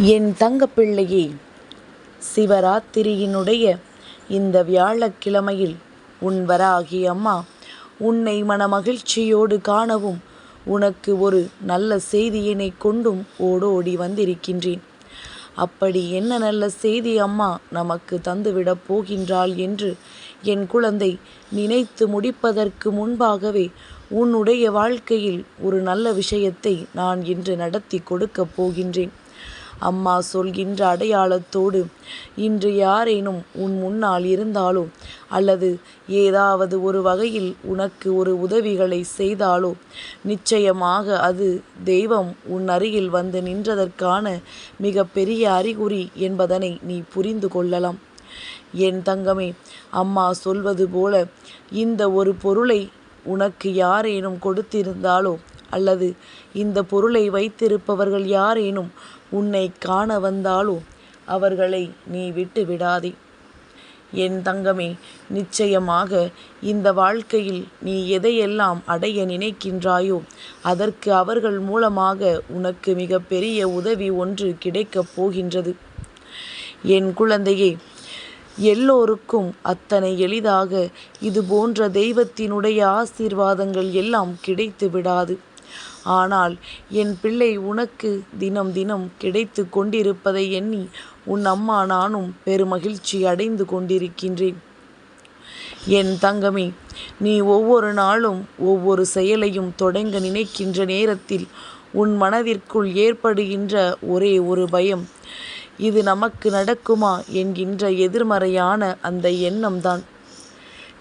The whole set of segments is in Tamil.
என் தங்கப்பிள்ளையே சிவராத்திரியினுடைய இந்த வியாழக்கிழமையில் உன் வராகி அம்மா உன்னை மனமகிழ்ச்சியோடு காணவும் உனக்கு ஒரு நல்ல செய்தியினை கொண்டும் ஓடோடி வந்திருக்கின்றேன். அப்படி என்ன நல்ல செய்தி அம்மா நமக்கு தந்துவிடப் போகின்றாள் என்று என் குழந்தை நினைத்து முடிப்பதற்கு முன்பாகவே உன்னுடைய வாழ்க்கையில் ஒரு நல்ல விஷயத்தை நான் இன்று நடத்தி கொடுக்கப் போகின்றேன். அம்மா சொல்கின்ற அடையாளத்தோடு இன்று யாரேனும் உன் முன்னால் இருந்தாலோ அல்லது ஏதாவது ஒரு வகையில் உனக்கு ஒரு உதவிகளை செய்தாலோ நிச்சயமாக அது தெய்வம் உன் அருகில் வந்து நின்றதற்கான மிக பெரிய அறிகுறி என்பதனை நீ புரிந்து கொள்ளலாம். என் தங்கமே அம்மா சொல்வது போல இந்த ஒரு பொருளை உனக்கு யாரேனும் கொடுத்திருந்தாலோ அல்லது இந்த பொருளை வைத்திருப்பவர்கள் யாரேனும் உன்னை காண வந்தாலோ அவர்களை நீ விட்டு விடாதே. என் தங்கமே நிச்சயமாக இந்த வாழ்க்கையில் நீ எதையெல்லாம் அடைய நினைக்கின்றாயோ அதற்கு அவர்கள் மூலமாக உனக்கு மிகப்பெரிய உதவி ஒன்று கிடைக்கப் போகின்றது. என் குழந்தையே எல்லோருக்கும் அத்தனை எளிதாக இது போன்ற தெய்வத்தினுடைய ஆசீர்வாதங்கள் எல்லாம் கிடைத்து விடாது. ஆனால் என் பிள்ளை உனக்கு தினம் தினம் கிடைத்து கொண்டிருப்பதை எண்ணி உன் அம்மா நானும் பெருமகிழ்ச்சி அடைந்து கொண்டிருக்கின்றேன். என் தங்கமே நீ ஒவ்வொரு நாளும் ஒவ்வொரு செயலையும் தொடங்க நினைக்கின்ற நேரத்தில் உன் மனதிற்குள் ஏற்படுகின்ற ஒரே ஒரு பயம் இது நமக்கு நடக்குமா என்கின்ற எதிர்மறையான அந்த எண்ணம்தான்.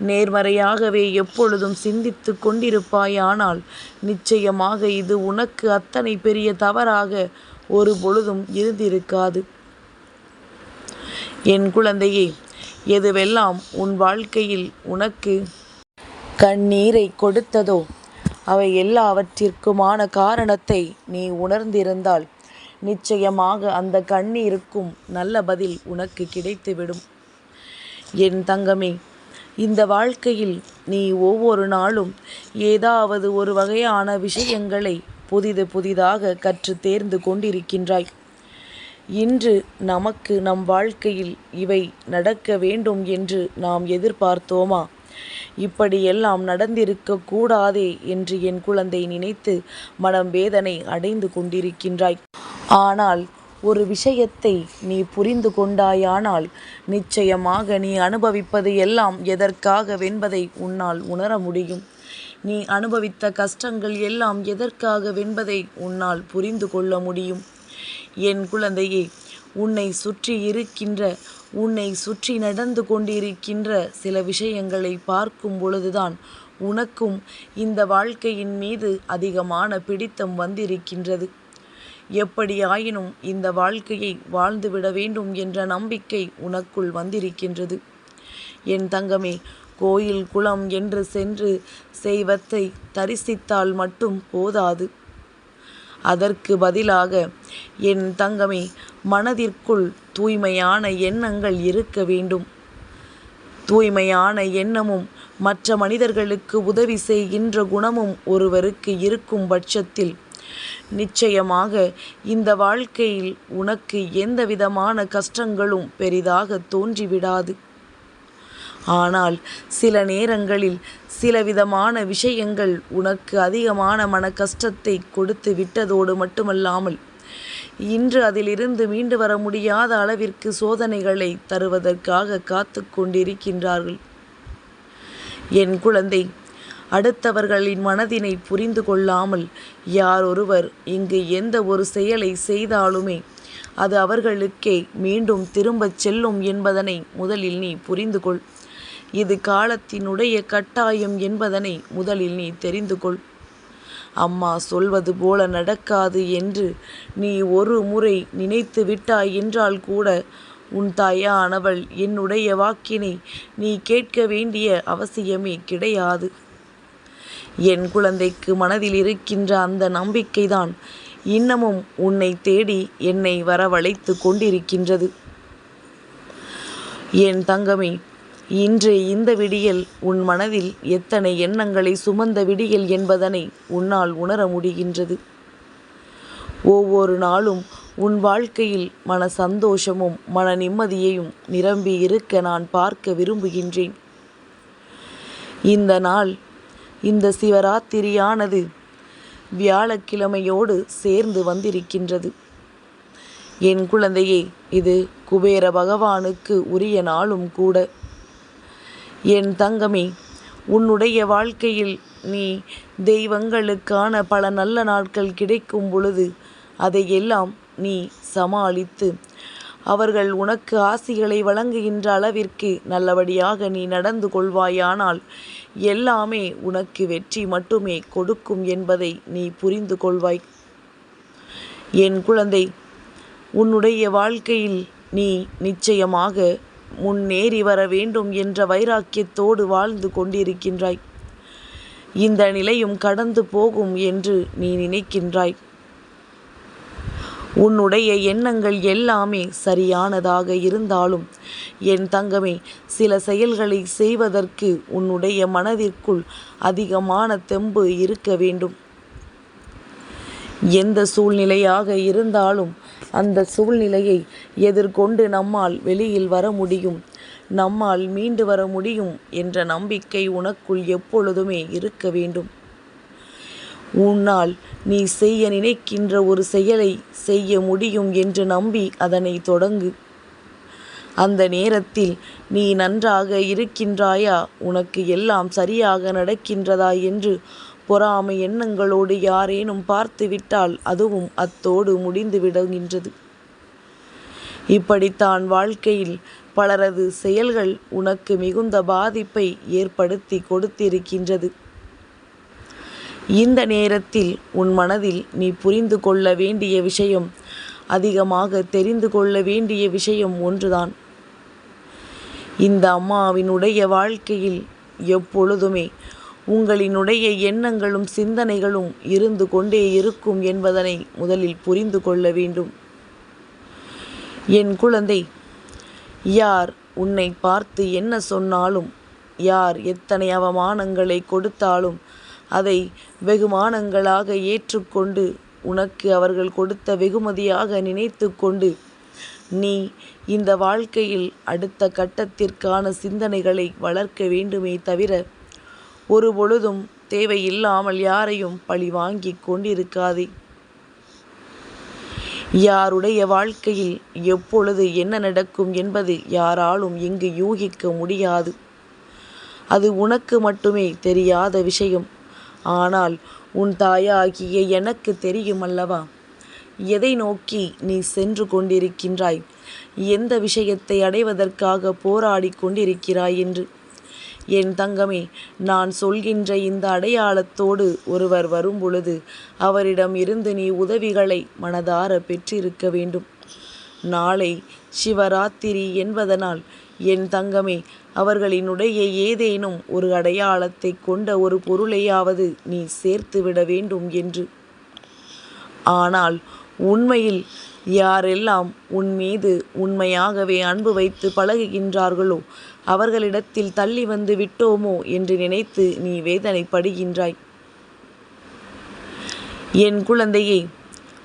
நேர்மறையாகவே எப்பொழுதும் சிந்தித்து கொண்டிருப்பாயானால் நிச்சயமாக இது உனக்கு அத்தனை பெரிய தவறாக ஒரு பொழுதும் இருந்திருக்காது. என் குழந்தையே எதுவெல்லாம் உன் வாழ்க்கையில் உனக்கு கண்ணீரை கொடுத்ததோ அவை எல்லாவற்றிற்குமான காரணத்தை நீ உணர்ந்திருந்தால் நிச்சயமாக அந்த கண்ணீருக்கும் நல்ல பதில் உனக்கு கிடைத்துவிடும். என் தங்கமே இந்த வாழ்க்கையில் நீ ஒவ்வொரு நாளும் ஏதாவது ஒரு வகையான விஷயங்களை புதிது புதிதாக கற்று தேர்ந்து கொண்டிருக்கின்றாய். இன்று நமக்கு நம் வாழ்க்கையில் இவை நடக்க வேண்டும் என்று நாம் எதிர்பார்த்தோமா? இப்படியெல்லாம் நடந்திருக்க கூடாதே என்று என் குழந்தை நினைத்து மனம் வேதனை அடைந்து கொண்டிருக்கின்றாய். ஆனால் ஒரு விஷயத்தை நீ புரிந்து கொண்டாயானால் நிச்சயமாக நீ அனுபவிப்பது எல்லாம் எதற்காகவென்பதை உன்னால் உணர முடியும். நீ அனுபவித்த கஷ்டங்கள் எல்லாம் எதற்காகவென்பதை உன்னால் புரிந்து கொள்ள முடியும். என் குழந்தையே உன்னை சுற்றி இருக்கின்ற உன்னை சுற்றி நடந்து கொண்டிருக்கின்ற சில விஷயங்களை பார்க்கும் பொழுதுதான் உனக்கும் இந்த வாழ்க்கையின் மீது அதிகமான பிடித்தம் வந்திருக்கின்றது. எப்படியாயினும் இந்த வாழ்க்கையை வாழ்ந்துவிட வேண்டும் என்ற நம்பிக்கை உனக்குள் வந்திருக்கின்றது. என் தங்கமே கோயில் குளம் என்று சென்று செய்வத்தை தரிசித்தால் மட்டும் போதாது. அதற்கு பதிலாக என் தங்கமே மனதிற்குள் தூய்மையான எண்ணங்கள் இருக்க வேண்டும். தூய்மையான எண்ணமும் மற்ற மனிதர்களுக்கு உதவி செய்கின்ற குணமும் ஒருவருக்கு இருக்கும் பட்சத்தில் நிச்சயமாக இந்த வாழ்க்கையில் உனக்கு எந்த விதமான கஷ்டங்களும் பெரிதாக தோன்றிவிடாது. ஆனால் சில நேரங்களில் சில விதமான விஷயங்கள் உனக்கு அதிகமான மன கஷ்டத்தை கொடுத்து விட்டதோடு மட்டுமல்லாமல் இன்று அதிலிருந்து மீண்டு வர முடியாத அளவிற்கு சோதனைகளை தருவதற்காக காத்து கொண்டிருக்கின்றார்கள். என் குழந்தை அடுத்தவர்களின் மனதினை புரிந்து கொள்ளாமல் யாரொருவர் இங்கு எந்த ஒரு செயலை செய்தாலுமே அது அவர்களுக்கே மீண்டும் திரும்பச் செல்லும் என்பதனை முதலில் நீ புரிந்து கொள். இது காலத்தினுடைய கட்டாயம் என்பதனை முதலில் நீ தெரிந்து கொள். அம்மா சொல்வது போல நடக்காது என்று நீ ஒரு முறை நினைத்து விட்டாய் என்றால் கூட உன் தாயானவள் என்னுடைய வாக்கினை நீ கேட்க வேண்டிய அவசியமே கிடையாது. என் குழந்தைக்கு மனதில் இருக்கின்ற அந்த நம்பிக்கைதான் இன்னமும் உன்னை தேடி என்னை வரவழைத்து கொண்டிருக்கின்றது. என் தங்கமே இன்று இந்த விடியல் உன் மனதில் எத்தனை எண்ணங்களை சுமந்த விடியல் என்பதனை உன்னால் உணர முடிகின்றது. ஒவ்வொரு நாளும் உன் வாழ்க்கையில் மன சந்தோஷமும் மன நிம்மதியையும் நிரம்பி இருக்க நான் பார்க்க விரும்புகின்றேன். இந்த நாள் இந்த சிவராத்திரியானது வியாழக்கிழமையோடு சேர்ந்து வந்திருக்கின்றது. என் குழந்தையே இது குபேர பகவானுக்கு உரிய நாளும் கூட. என் தங்கமே உன்னுடைய வாழ்க்கையில் நீ தெய்வங்களுக்கான பல நல்ல நாட்கள் கிடைக்கும் பொழுது அதையெல்லாம் நீ சமாளித்து அவர்கள் உனக்கு ஆசிகளை வழங்குகின்ற அளவிற்கு நல்லபடியாக நீ நடந்து கொள்வாயானால் எல்லாமே உனக்கு வெற்றி மட்டுமே கொடுக்கும் என்பதை நீ புரிந்து கொள்வாய். என் குழந்தை உன்னுடைய வாழ்க்கையில் நீ நிச்சயமாக முன்னேறி வர வேண்டும் என்ற வைராக்கியத்தோடு வாழ்ந்து கொண்டிருக்கின்றாய். இந்த நிலையும் கடந்து போகும் என்று நீ நினைக்கின்றாய். உன்னுடைய எண்ணங்கள் எல்லாமே சரியானதாக இருந்தாலும் என் தங்கமே சில செயல்களை செய்வதற்கு உன்னுடைய மனதிற்குள் அதிகமான தெம்பு இருக்க வேண்டும். எந்த சூழ்நிலையாக இருந்தாலும் அந்த சூழ்நிலையை எதிர்கொண்டு நம்மால் வெளியில் வர முடியும் நம்மால் மீண்டு வர முடியும் என்ற நம்பிக்கை உனக்குள் எப்பொழுதுமே இருக்க வேண்டும். உன்னால் நீ செய்ய நினைக்கின்ற ஒரு செயலை செய்ய முடியும் என்று நம்பி அதனை தொடங்கு. அந்த நேரத்தில் நீ நன்றாக இருக்கின்றாயா? உனக்கு எல்லாம் சரியாக நடக்கின்றதா? என்று பொறாமை எண்ணங்களோடு யாரேனும் பார்த்துவிட்டால் அதுவும் அத்தோடு முடிந்து விடுகின்றது. இப்படித்தான் வாழ்க்கையில் பலரது செயல்கள் உனக்கு மிகுந்த பாதிப்பை ஏற்படுத்தி கொடுத்திருக்கின்றது. இந்த நேரத்தில் உன் மனதில் நீ புரிந்து கொள்ள வேண்டிய விஷயம் அதிகமாக தெரிந்து கொள்ள வேண்டிய விஷயம் ஒன்றுதான். இந்த அம்மாவினுடைய வாழ்க்கையில் எப்பொழுதுமே உங்களினுடைய எண்ணங்களும் சிந்தனைகளும் இருந்து கொண்டே இருக்கும் என்பதனை முதலில் புரிந்து கொள்ள வேண்டும். என் குழந்தை யார் உன்னை பார்த்து என்ன சொன்னாலும் யார் எத்தனை அவமானங்களை கொடுத்தாலும் அதை வெகுமானங்களாக ஏற்றுக்கொண்டு உனக்கு அவர்கள் கொடுத்த வெகுமதியாக நினைத்து கொண்டு நீ இந்த வாழ்க்கையில் அடுத்த கட்டத்திற்கான சிந்தனைகளை வளர்க்க வேண்டுமே தவிர ஒரு பொழுதும் தேவையில்லாமல் யாரையும் பழி வாங்கி கொண்டிருக்காதே. யாருடைய வாழ்க்கையில் எப்பொழுது என்ன நடக்கும் என்பது யாராலும் இங்கு யூகிக்க முடியாது. அது உனக்கு மட்டுமே தெரியாத விஷயம். ஆனால் உன் தாயாகிய எனக்கு தெரியும் அல்லவா எதை நோக்கி நீ சென்று கொண்டிருக்கின்றாய்? எந்த விஷயத்தை அடைவதற்காக போராடி கொண்டிருக்கிறாய் என்று? என் தங்கமே நான் சொல்கின்ற இந்த அடையாளத்தோடு ஒருவர் வரும்பொழுது அவரிடம் இருந்து நீ உதவிகளை மனதார பெற்றிருக்க வேண்டும். நாளை சிவராத்திரி என்பதனால் என் தங்கமே அவர்களினுடைய ஏதேனும் ஒரு அடையாளத்தை கொண்ட ஒரு பொருளையாவது நீ சேர்த்துவிட வேண்டும் என்று. ஆனால் உண்மையில் யாரெல்லாம் உன் மீது உண்மையாகவே அன்பு வைத்து பழகுகின்றார்களோ அவர்களிடத்தில் தள்ளி வந்து விட்டோமோ என்று நினைத்து நீ வேதனைப்படுகின்றாய். என் குழந்தையே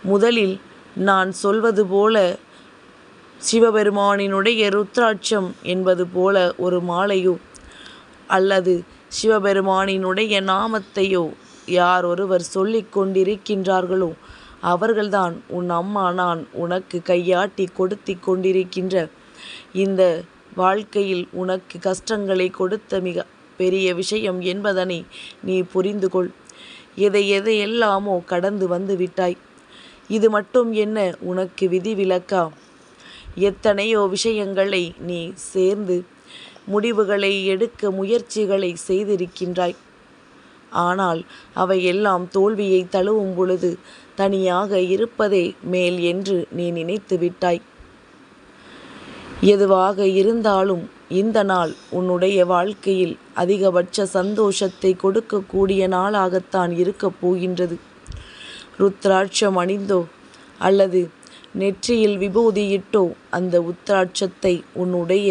முதலில் நான் சொல்வது போல சிவபெருமானினுடைய ருத்ராட்சம் என்பது போல ஒரு மாலையோ அல்லது சிவபெருமானினுடைய நாமத்தையோ யார் ஒருவர் சொல்லிக் கொண்டிருக்கின்றார்களோ அவர்கள்தான் உன் அம்மா நான் உனக்கு கையாட்டி கொடுத்தி கொண்டிருக்கின்ற. இந்த வாழ்க்கையில் உனக்கு கஷ்டங்களை கொடுத்த மிக பெரிய விஷயம் என்பதனை நீ புரிந்து கொள். எதை எதையெல்லாமோ கடந்து வந்து விட்டாய். இது மட்டும் என்ன உனக்கு விதிவிலக்கா? எத்தனையோ விஷயங்களை நீ சேர்ந்து முடிவுகளை எடுக்க முயற்சிகளை செய்திருக்கின்றாய். ஆனால் அவை எல்லாம் தோல்வியை தழுவும் பொழுது தனியாக இருப்பதே மேல் என்று நீ நினைத்து விட்டாய். எதுவாக இருந்தாலும் இந்த நாள் உன்னுடைய வாழ்க்கையில் அதிகபட்ச சந்தோஷத்தை கொடுக்கக்கூடிய நாளாகத்தான் இருக்கப் போகின்றது. ருத்ராட்சம் அணிந்தோ அல்லது நெற்றியில் விபூதியிட்டோ அந்த உத்திராட்சத்தை உன்னுடைய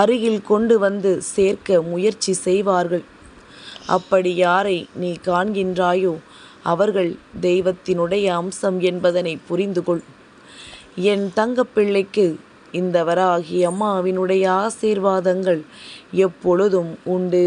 அருகில் கொண்டு வந்து சேர்க்க முயற்சி செய்வார்கள். அப்படி யாரை நீ காண்கின்றாயோ அவர்கள் தெய்வத்தினுடைய அம்சம் என்பதனை புரிந்து கொள் என் தங்கப்பிள்ளைக்கு இந்த வராகி அம்மாவினுடைய ஆசீர்வாதங்கள் எப்பொழுதும் உண்டு.